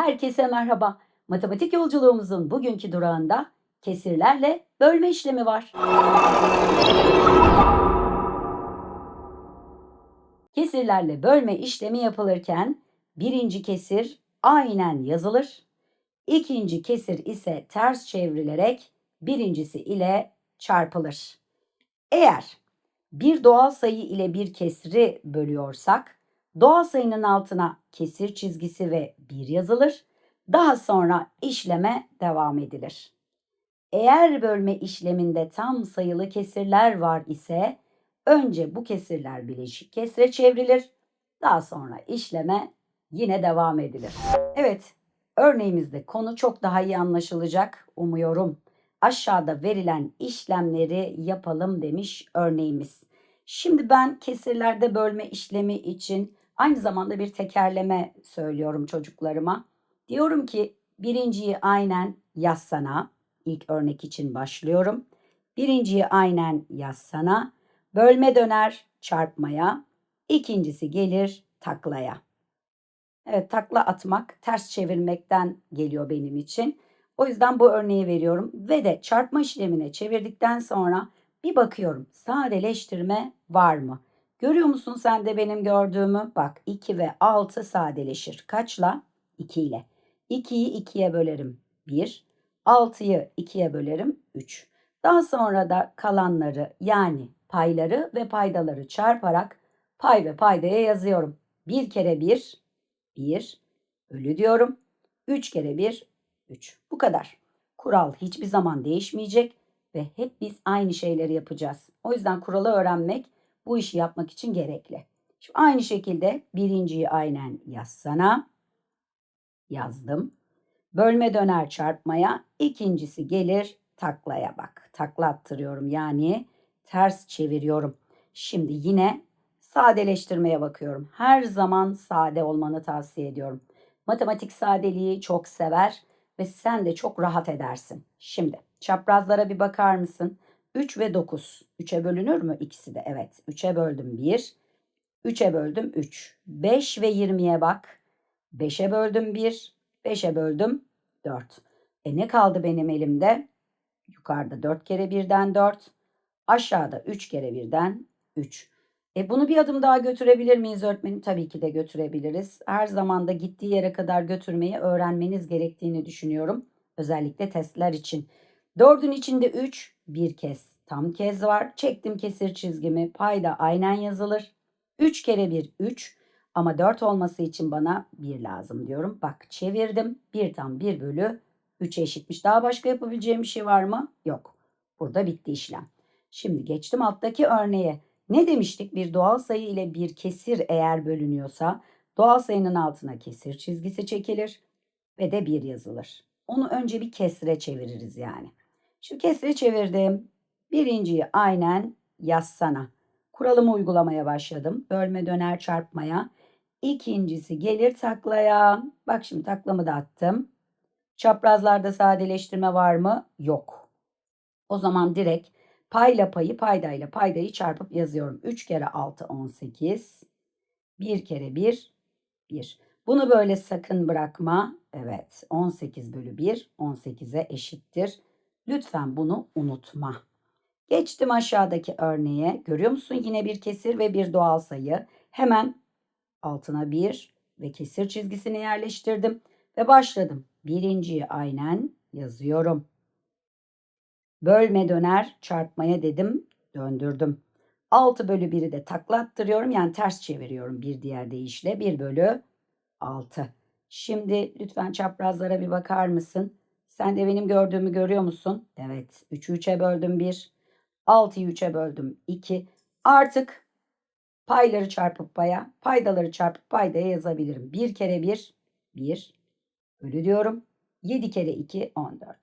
Herkese merhaba. Matematik yolculuğumuzun bugünkü durağında kesirlerle bölme işlemi var. Kesirlerle bölme işlemi yapılırken birinci kesir aynen yazılır. İkinci kesir ise ters çevrilerek birincisi ile çarpılır. Eğer bir doğal sayı ile bir kesri bölüyorsak doğal sayının altına kesir çizgisi ve 1 yazılır. Daha sonra işleme devam edilir. Eğer bölme işleminde tam sayılı kesirler var ise önce bu kesirler bileşik kesre çevrilir. Daha sonra işleme yine devam edilir. Evet, örneğimizde konu çok daha iyi anlaşılacak umuyorum. Aşağıda verilen işlemleri yapalım demiş örneğimiz. Şimdi ben kesirlerde bölme işlemi için aynı zamanda bir tekerleme söylüyorum çocuklarıma. Diyorum ki birinciyi aynen yazsana. İlk örnek için başlıyorum. Birinciyi aynen yazsana. Bölme döner çarpmaya. İkincisi gelir taklaya. Evet takla atmak ters çevirmekten geliyor benim için. O yüzden bu örneği veriyorum ve de çarpma işlemine çevirdikten sonra bir bakıyorum sadeleştirme var mı? Görüyor musun sen de benim gördüğümü? Bak 2 ve 6 sadeleşir. Kaçla? 2 ile. 2'yi 2'ye bölerim 1. 6'yı 2'ye bölerim 3. Daha sonra da kalanları yani payları ve paydaları çarparak pay ve paydaya yazıyorum. 1 kere 1 1 bölü diyorum. 3 kere 1 3. Bu kadar. Kural hiçbir zaman değişmeyecek ve hep biz aynı şeyleri yapacağız. O yüzden kuralı öğrenmek bu işi yapmak için gerekli. Şimdi aynı şekilde birinciyi aynen yazsana. Yazdım. Bölme döner çarpmaya. ikincisi gelir taklaya bak. Takla attırıyorum yani ters çeviriyorum. Şimdi yine sadeleştirmeye bakıyorum. Her zaman sade olmanı tavsiye ediyorum. Matematik sadeliği çok sever ve sen de çok rahat edersin. Şimdi çaprazlara bir bakar mısın? 3 ve 9. 3'e bölünür mü ikisi de? Evet. 3'e böldüm 1. 3'e böldüm 3. 5 ve 20'ye bak. 5'e böldüm 1. 5'e böldüm 4. E ne kaldı benim elimde? Yukarıda 4 kere 1'den 4. Aşağıda 3 kere 1'den 3. E bunu bir adım daha götürebilir miyiz öğretmenim? Tabii ki de götürebiliriz. Her zaman da gittiği yere kadar götürmeyi öğrenmeniz gerektiğini düşünüyorum. Özellikle testler için. 4'ün içinde 3 bir kez tam kez var. Çektim kesir çizgimi. Payda aynen yazılır. 3 kere 1 3 ama 4 olması için bana 1 lazım diyorum. Bak çevirdim. 1 tam 1 bölü 3 eşitmiş. Daha başka yapabileceğim bir şey var mı? Yok. Burada bitti işlem. Şimdi geçtim alttaki örneğe. Ne demiştik? Bir doğal sayı ile bir kesir eğer bölünüyorsa doğal sayının altına kesir çizgisi çekilir ve de 1 yazılır. Onu önce bir kesre çeviririz yani. Şu kesre çevirdim. Birinciyi aynen yazsana. Kuralımı uygulamaya başladım. Bölme döner çarpmaya. İkincisi gelir taklaya. Bak şimdi taklamı da attım. Çaprazlarda sadeleştirme var mı? Yok. O zaman direkt payla payı paydayla paydayı çarpıp yazıyorum. 3 kere 6 18. 1 kere 1 1. Bunu böyle sakın bırakma. Evet 18 bölü 1 18'e eşittir. Lütfen bunu unutma. Geçtim aşağıdaki örneğe. Görüyor musun? Yine bir kesir ve bir doğal sayı. Hemen altına bir ve kesir çizgisini yerleştirdim ve başladım. Birinciyi aynen yazıyorum. Bölme döner çarpmaya dedim. Döndürdüm. 6 bölü 1'i de taklattırıyorum. Yani ters çeviriyorum bir diğer deyişle. 1 bölü 6. Şimdi lütfen çaprazlara bir bakar mısın? Sen de benim gördüğümü görüyor musun? Evet. 3'ü 3'e böldüm 1. 6'yı 3'e böldüm 2. Artık payları çarpıp paya, paydaları çarpıp paydaya yazabilirim. 1 kere 1, 1 bölü diyorum. 7 kere 2, 14.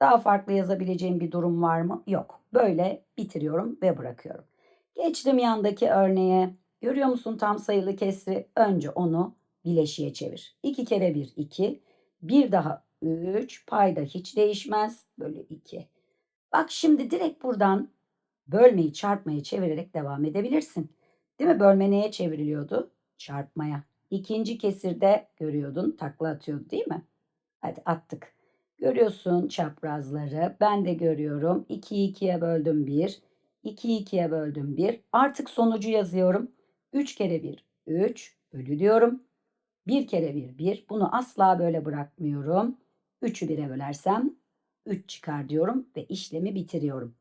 Daha farklı yazabileceğim bir durum var mı? Yok. Böyle bitiriyorum ve bırakıyorum. Geçtim yandaki örneğe. Görüyor musun tam sayılı kesri? Önce onu bileşiğe çevir. 2 kere 1, 2. Bir daha 3. Payda hiç değişmez. Bölü 2. Bak şimdi direkt buradan bölmeyi çarpmaya çevirerek devam edebilirsin. Değil mi? Bölme neye çevriliyordu? Çarpmaya. İkinci kesirde görüyordun takla atıyordu değil mi? Hadi attık. Görüyorsun çaprazları. Ben de görüyorum. 2'yi 2'ye böldüm 1. 2'yi 2'ye böldüm 1. Artık sonucu yazıyorum. 3 kere 1 3 bölü diyorum. 1 kere 1 1. Bunu asla böyle bırakmıyorum. 3'ü 1'e bölersem 3 çıkar diyorum ve işlemi bitiriyorum.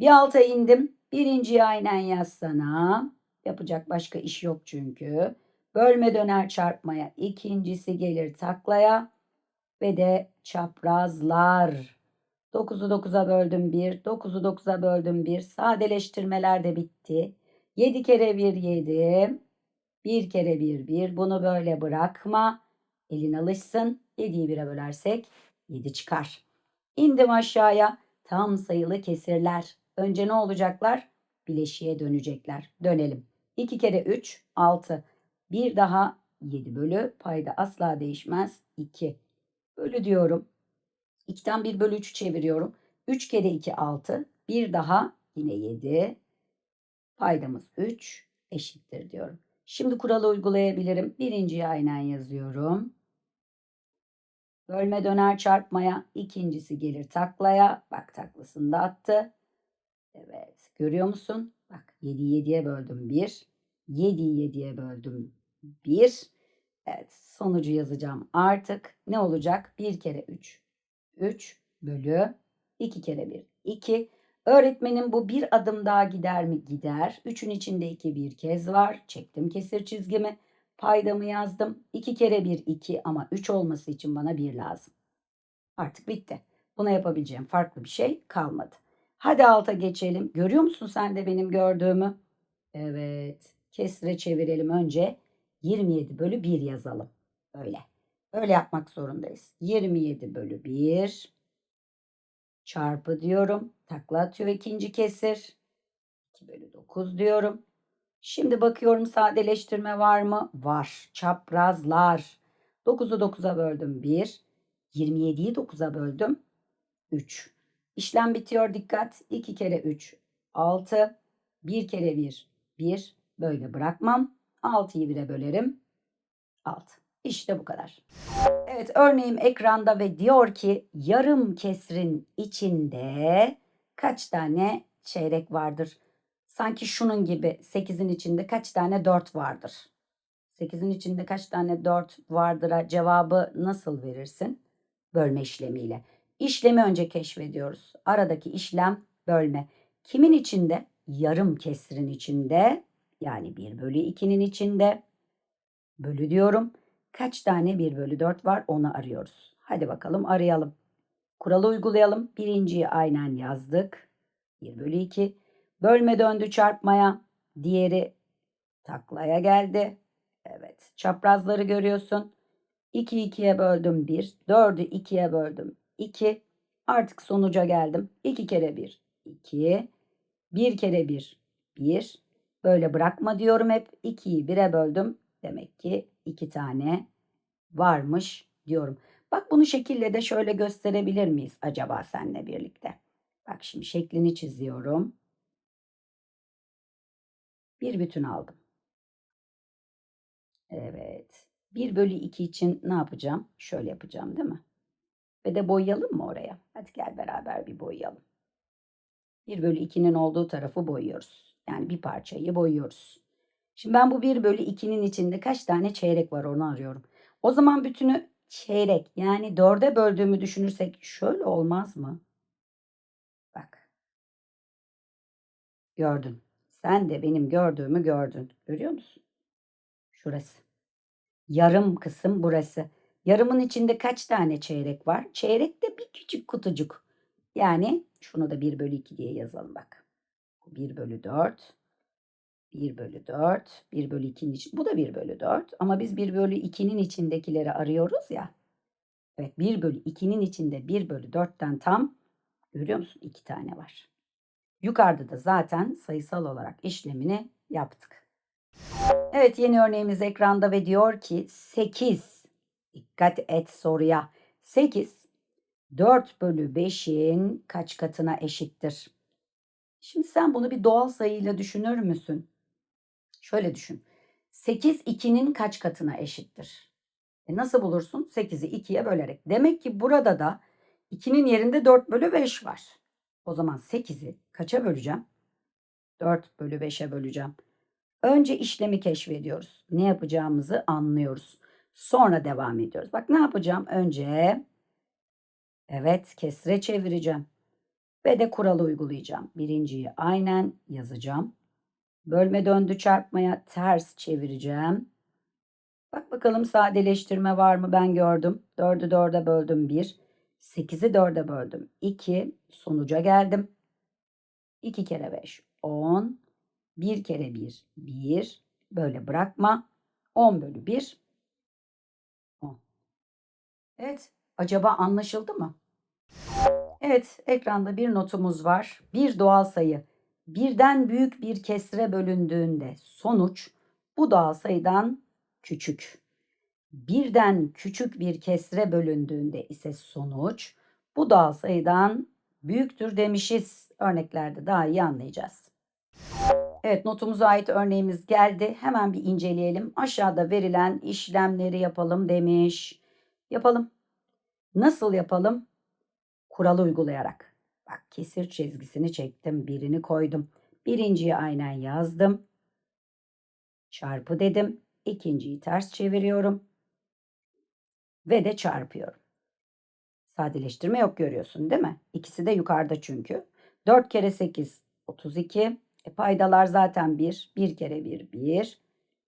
Bir alta indim. Birinciyi aynen yazsana. Yapacak başka iş yok çünkü. Bölme döner çarpmaya. İkincisi gelir taklaya. Ve de çaprazlar. 9'u 9'a böldüm 1. 9'u 9'a böldüm 1. Sadeleştirmeler de bitti. 7 kere 1 7. 1 kere 1 1. Bunu böyle bırakma. Elin alışsın. 7'yi 1'e bölersek 7 çıkar. İndim aşağıya. Tam sayılı kesirler. Önce ne olacaklar? Bileşiğe dönecekler. Dönelim. 2 kere 3 6. Bir daha 7 bölü. Payda asla değişmez. 2. Bölü diyorum. 2'den 1 bölü 3'ü çeviriyorum. 3 kere 2 6. Bir daha yine 7. Paydamız 3 eşittir diyorum. Şimdi kuralı uygulayabilirim. Birinciyi aynen yazıyorum. Bölme döner çarpmaya. ikincisi gelir taklaya. Bak taklasını da attı. Evet. Görüyor musun? Bak 7'yi 7'ye böldüm 1. 7'yi 7'ye böldüm 1. Evet. Sonucu yazacağım artık. Ne olacak? 1 kere 3. 3 bölü 2 kere 1. 2. Öğretmenim bu bir adım daha gider mi? Gider. 3'ün içinde 2 bir kez var. Çektim kesir çizgimi. Paydamı yazdım. 2 kere 1 2 ama 3 olması için bana 1 lazım. Artık bitti. Buna yapabileceğim farklı bir şey kalmadı. Hadi alta geçelim. Görüyor musun sen de benim gördüğümü? Evet. Kesre çevirelim önce. 27 bölü 1 yazalım. Öyle. Öyle yapmak zorundayız. 27 bölü 1 çarpı diyorum. Takla atıyor ikinci kesir. 2 bölü 9 diyorum. Şimdi bakıyorum sadeleştirme var mı? Var. Çaprazlar. 9'u 9'a böldüm 1. 27'yi 9'a böldüm 3. İşlem bitiyor dikkat. 2 kere 3 6. 1 kere 1 1. Böyle bırakmam. 6'yı 1'e bölerim. 6. İşte bu kadar. Evet örneğim ekranda ve diyor ki yarım kesrin içinde kaç tane çeyrek vardır? Sanki şunun gibi 8'in içinde kaç tane 4 vardır? 8'in içinde kaç tane 4 vardır'a cevabı nasıl verirsin? Bölme işlemiyle. İşlemi önce keşfediyoruz. Aradaki işlem bölme. Kimin içinde? Yarım kesrin içinde. Yani 1 bölü 2'nin içinde. Bölü diyorum. Kaç tane 1 bölü 4 var onu arıyoruz. Hadi bakalım arayalım. Kuralı uygulayalım. Birinciyi aynen yazdık. 1 bölü 2. Bölme döndü çarpmaya. Diğeri taklaya geldi. Evet. Çaprazları görüyorsun. 2 2'ye böldüm 1. 4'ü 2'ye böldüm 2. Artık sonuca geldim. 2 kere 1 2. 1 kere 1 1. Böyle bırakma diyorum hep. 2'yi 1'e böldüm. Demek ki 2 tane varmış diyorum. Bak bunu şekille de şöyle gösterebilir miyiz acaba seninle birlikte? Bak şimdi şeklini çiziyorum. Bir bütün aldım. Evet. 1 bölü 2 için ne yapacağım? Şöyle yapacağım değil mi? Ve de boyayalım mı oraya? Hadi gel beraber bir boyayalım. 1 bölü 2'nin olduğu tarafı boyuyoruz. Yani bir parçayı boyuyoruz. Şimdi ben bu 1 bölü 2'nin içinde kaç tane çeyrek var onu arıyorum. O zaman bütünü çeyrek yani 4'e böldüğümü düşünürsek şöyle olmaz mı? Bak. Gördün. Sen de benim gördüğümü gördün. Görüyor musun? Şurası. Yarım kısım burası. Yarımın içinde kaç tane çeyrek var? Çeyrek de bir küçük kutucuk. Yani şunu da 1 bölü 2 diye yazalım bak. 1 bölü 4. 1 bölü 4. 1 bölü 2'nin için. Bu da 1 bölü 4. Ama biz 1 bölü 2'nin içindekileri arıyoruz ya. Evet 1 bölü 2'nin içinde 1 bölü 4'ten tam görüyor musun? 2 tane var. Yukarıda da zaten sayısal olarak işlemini yaptık. Evet yeni örneğimiz ekranda ve diyor ki 8. Dikkat et soruya. 8 4 bölü 5'in kaç katına eşittir? Şimdi sen bunu bir doğal sayıyla düşünür müsün? Şöyle düşün. 8 2'nin kaç katına eşittir? E nasıl bulursun? 8'i 2'ye bölerek. Demek ki burada da 2'nin yerinde 4 bölü 5 var. O zaman 8'i kaça böleceğim? 4 bölü 5'e böleceğim. Önce işlemi keşfediyoruz. Ne yapacağımızı anlıyoruz. Sonra devam ediyoruz. Bak ne yapacağım? Önce evet kesre çevireceğim. Ve de kuralı uygulayacağım. Birinciyi aynen yazacağım. Bölme döndü çarpmaya ters çevireceğim. Bak bakalım sadeleştirme var mı ben gördüm. 4'ü 4'e böldüm 1. 8'i 4'e böldüm 2. Sonuca geldim. 2 kere 5 10. 1 kere 1 1. Böyle bırakma. 10 bölü 1 10. Evet acaba anlaşıldı mı? Evet ekranda bir notumuz var. Bir doğal sayı birden büyük bir kesre bölündüğünde sonuç bu doğal sayıdan küçük. Birden küçük bir kesre bölündüğünde ise sonuç bu doğal sayıdan büyüktür demişiz. Örneklerde daha iyi anlayacağız. Evet notumuza ait örneğimiz geldi. Hemen bir inceleyelim. Aşağıda verilen işlemleri yapalım demiş. Yapalım. Nasıl yapalım? Kuralı uygulayarak. Bak kesir çizgisini çektim. Birini koydum. Birinciyi aynen yazdım. Çarpı dedim. İkinciyi ters çeviriyorum. Ve de çarpıyorum. Sadeleştirme yok görüyorsun değil mi? İkisi de yukarıda çünkü. 4 kere 8 32. E paydalar zaten 1. 1 kere 1 1.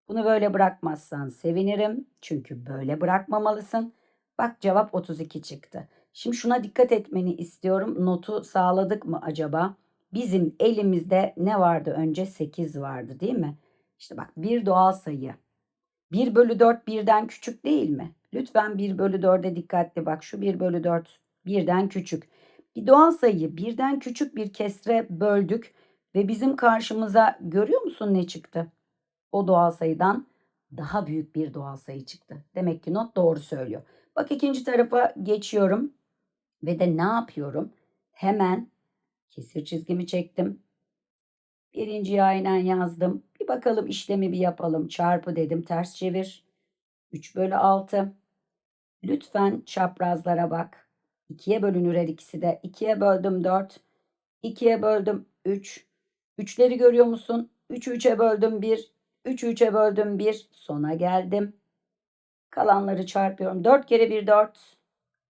Bunu böyle bırakmazsan sevinirim. Çünkü böyle bırakmamalısın. Bak cevap 32 çıktı. Şimdi şuna dikkat etmeni istiyorum. Notu sağladık mı acaba? Bizim elimizde ne vardı önce? 8 vardı değil mi? İşte bak bir doğal sayı. 1 bölü 4 birden küçük değil mi? Lütfen 1 bölü 4'e dikkatli bak. Şu 1 bölü 4 birden küçük. Bir doğal sayıyı birden küçük bir kesre böldük ve bizim karşımıza görüyor musun ne çıktı? O doğal sayıdan daha büyük bir doğal sayı çıktı. Demek ki not doğru söylüyor. Bak ikinci tarafa geçiyorum ve de ne yapıyorum? Hemen kesir çizgimi çektim. Birinciyi aynen yazdım. Bir bakalım işlemi bir yapalım. Çarpı dedim ters çevir. 3 bölü 6. Lütfen çaprazlara bak. 2'ye bölünür her ikisi de. 2'ye böldüm 4. 2'ye böldüm 3. 3'leri görüyor musun? 3'ü 3'e böldüm 1. 3'ü 3'e böldüm 1. Sona geldim. Kalanları çarpıyorum. 4 kere 1 4.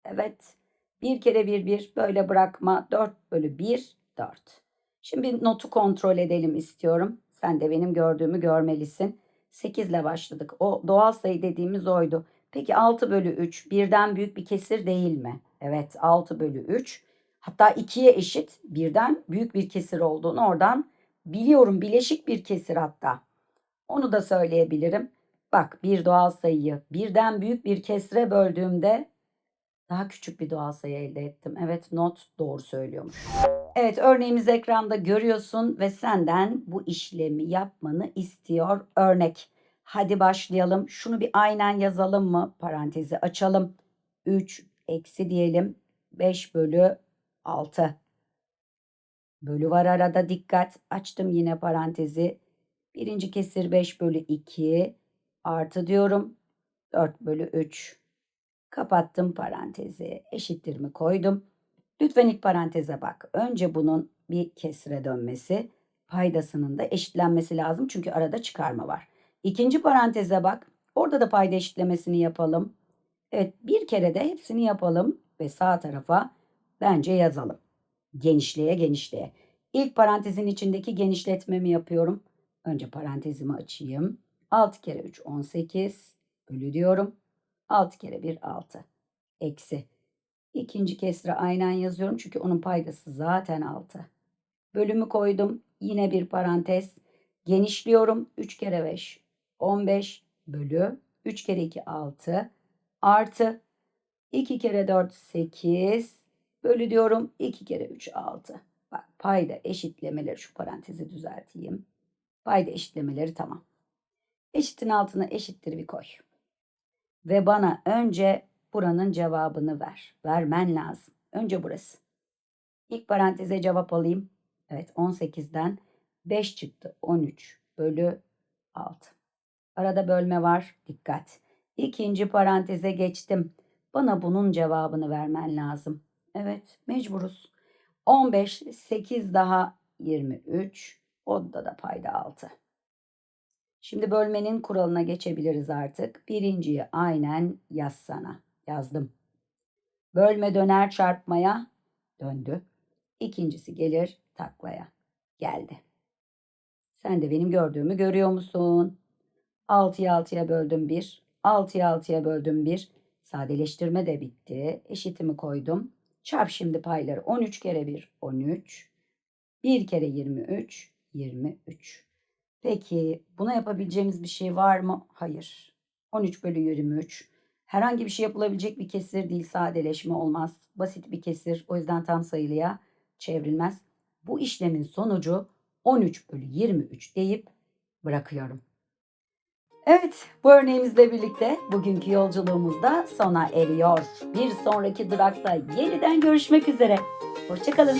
Evet. 1 kere 1 1. Böyle bırakma. 4 bölü 1 4. Şimdi notu kontrol edelim istiyorum. Sen de benim gördüğümü görmelisin. 8 ile başladık. O doğal sayı dediğimiz oydu. Peki 6 bölü 3 birden büyük bir kesir değil mi? Evet 6 bölü 3. Hatta 2'ye eşit birden büyük bir kesir olduğunu oradan biliyorum. Bileşik bir kesir hatta. Onu da söyleyebilirim. Bak bir doğal sayıyı birden büyük bir kesre böldüğümde daha küçük bir doğal sayı elde ettim. Evet not doğru söylüyormuş. Evet örneğimiz ekranda görüyorsun ve senden bu işlemi yapmanı istiyor örnek. Hadi başlayalım. Şunu bir aynen yazalım mı? Parantezi açalım. 3 eksi diyelim. 5 bölü 6. Bölü var arada dikkat. Açtım yine parantezi. Birinci kesir 5 bölü 2 artı diyorum. 4 bölü 3. Kapattım parantezi. Eşittirimi koydum. Lütfen ilk paranteze bak. Önce bunun bir kesre dönmesi, paydasının da eşitlenmesi lazım. Çünkü arada çıkarma var. İkinci paranteze bak. Orada da payda eşitlemesini yapalım. Evet bir kere de hepsini yapalım ve sağ tarafa bence yazalım. Genişleye genişleye. İlk parantezin içindeki genişletmemi yapıyorum. Önce parantezimi açayım. 6 kere 3 18 bölü diyorum. 6 kere 1 6 eksi. İkinci kesre aynen yazıyorum çünkü onun paydası zaten 6. Bölümü koydum. Yine bir parantez. Genişliyorum. 3 kere 5 15 bölü 3 kere 2 6 artı 2 kere 4 8 bölü diyorum 2 kere 3 6. Bak payda eşitlemeleri şu parantezi düzelteyim. Payda eşitlemeleri tamam. Eşitin altına eşittir bir koy. Ve bana önce buranın cevabını ver. Vermen lazım. Önce burası. İlk paranteze cevap alayım. Evet 18'den 5 çıktı. 13 bölü 6. Arada bölme var. Dikkat. İkinci paranteze geçtim. Bana bunun cevabını vermen lazım. Evet, mecburuz. 15, 8 daha 23. Onda da payda 6. Şimdi bölmenin kuralına geçebiliriz artık. Birinciyi aynen yazsana. Yazdım. Bölme döner çarpmaya döndü. İkincisi gelir taklaya. Geldi. Sen de benim gördüğümü görüyor musun? 6'yı 6'ya böldüm 1. 6'yı 6'ya böldüm 1. Sadeleştirme de bitti. Eşitimi koydum. Çarp şimdi payları. 13 kere 1 13. 1 kere 23 23. Peki buna yapabileceğimiz bir şey var mı? Hayır. 13 bölü 23. Herhangi bir şey yapılabilecek bir kesir değil. Sadeleşme olmaz. Basit bir kesir. O yüzden tam sayılıya çevrilmez. Bu işlemin sonucu 13 bölü 23 deyip bırakıyorum. Evet, bu örneğimizle birlikte bugünkü yolculuğumuz da sona eriyor. Bir sonraki durakta yeniden görüşmek üzere. Hoşçakalın.